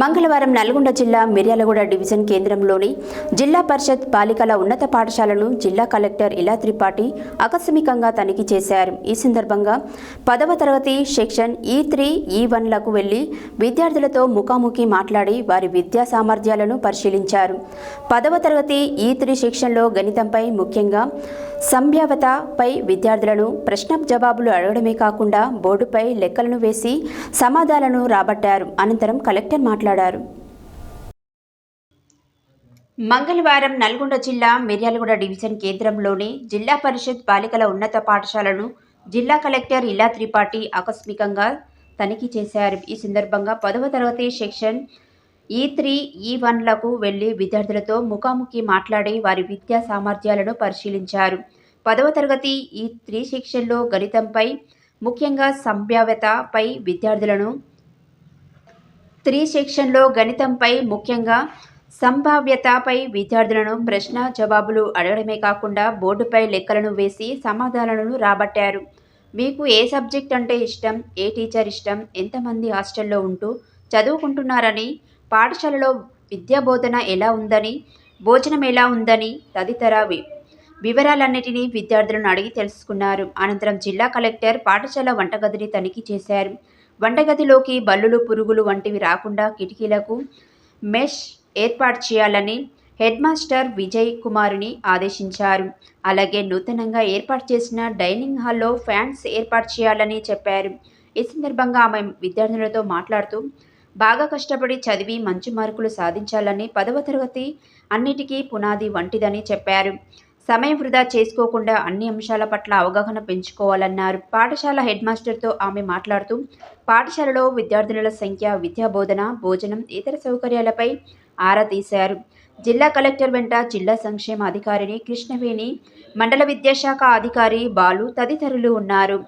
మంగళవారం నల్గొండ జిల్లా మిర్యాలగూడ డివిజన్ కేంద్రంలోని జిల్లా పరిషత్ బాలికల ఉన్నత పాఠశాలను జిల్లా కలెక్టర్ ఇలా త్రిపాఠి ఆకస్మికంగా తనిఖీ చేశారు. ఈ సందర్భంగా పదవ తరగతి సెక్షన్ ఈ త్రీ ఈ వన్లకు వెళ్ళి విద్యార్థులతో ముఖాముఖి మాట్లాడి వారి విద్యా సామర్థ్యాలను పరిశీలించారు. పదవ తరగతి ఈ త్రీ సెక్షన్లో గణితంపై ముఖ్యంగా సంభావ్యతపై విద్యార్థులను ప్రశ్న జవాబులు అడగడమే కాకుండా బోర్డుపై లెక్కలను వేసి సమాధానాలను రాబట్టారు. అనంతరం కలెక్టర్ మాట్లాడారు. మాట్లాడారు. మంగళవారం నల్గొండ జిల్లా మిర్యాలగూడ డివిజన్ కేంద్రంలోని జిల్లా పరిషత్ బాలికల ఉన్నత పాఠశాలను జిల్లా కలెక్టర్ ఇలా త్రిపాఠి ఆకస్మికంగా తనిఖీ చేశారు. ఈ సందర్భంగా పదవ తరగతి సెక్షన్ ఈ త్రీ ఈ వన్లకు వెళ్ళి విద్యార్థులతో ముఖాముఖి మాట్లాడి వారి విద్యా సామర్థ్యాలను పరిశీలించారు. పదవ తరగతి ఈ త్రీ సెక్షన్లో గణితంపై ముఖ్యంగా సంభావ్యతపై విద్యార్థులను త్రీ సెక్షన్లో గణితంపై ముఖ్యంగా సంభావ్యతపై విద్యార్థులను ప్రశ్న జవాబులు అడగడమే కాకుండా బోర్డుపై లెక్కలను వేసి సమాధానాలను రాబట్టారు. మీకు ఏ సబ్జెక్ట్ అంటే ఇష్టం? ఏ టీచర్ ఇష్టం? ఎంతమంది హాస్టల్లో ఉంటూ చదువుకుంటున్నారని? పాఠశాలలో విద్యాబోధన ఎలా ఉందని? భోజనం ఎలా ఉందని? తదితర వి- వివరాలన్నిటినీ విద్యార్థులను అడిగి తెలుసుకున్నారు. అనంతరం జిల్లా కలెక్టర్ పాఠశాల వంటగదిని తనిఖీ చేశారు. వంటగదిలోకి బల్లులు పురుగులు వంటివి రాకుండా కిటికీలకు మెష్ ఏర్పాటు చేయాలని హెడ్ మాస్టర్ విజయ్ కుమార్ని ఆదేశించారు. అలాగే నూతనంగా ఏర్పాటు చేసిన డైనింగ్ హాల్లో ఫ్యాన్స్ ఏర్పాటు చేయాలని చెప్పారు. ఈ సందర్భంగా ఆమె విద్యార్థులతో మాట్లాడుతూ బాగా కష్టపడి చదివి మంచి మార్కులు సాధించాలని పదవ తరగతి అన్నిటికీ పునాది వంటిదని చెప్పారు. సమయం వృధా చేసుకోకుండా అన్ని అంశాల పట్ల అవగాహన పెంచుకోవాలన్నారు. పాఠశాల హెడ్ మాస్టర్తో ఆమె మాట్లాడుతూ పాఠశాలలో విద్యార్థినుల సంఖ్య విద్యాబోధన భోజనం ఇతర సౌకర్యాలపై ఆరా తీశారు. జిల్లా కలెక్టర్ వెంట జిల్లా సంక్షేమ అధికారిని కృష్ణవేణి మండల విద్యాశాఖ అధికారి బాలు తదితరులు ఉన్నారు.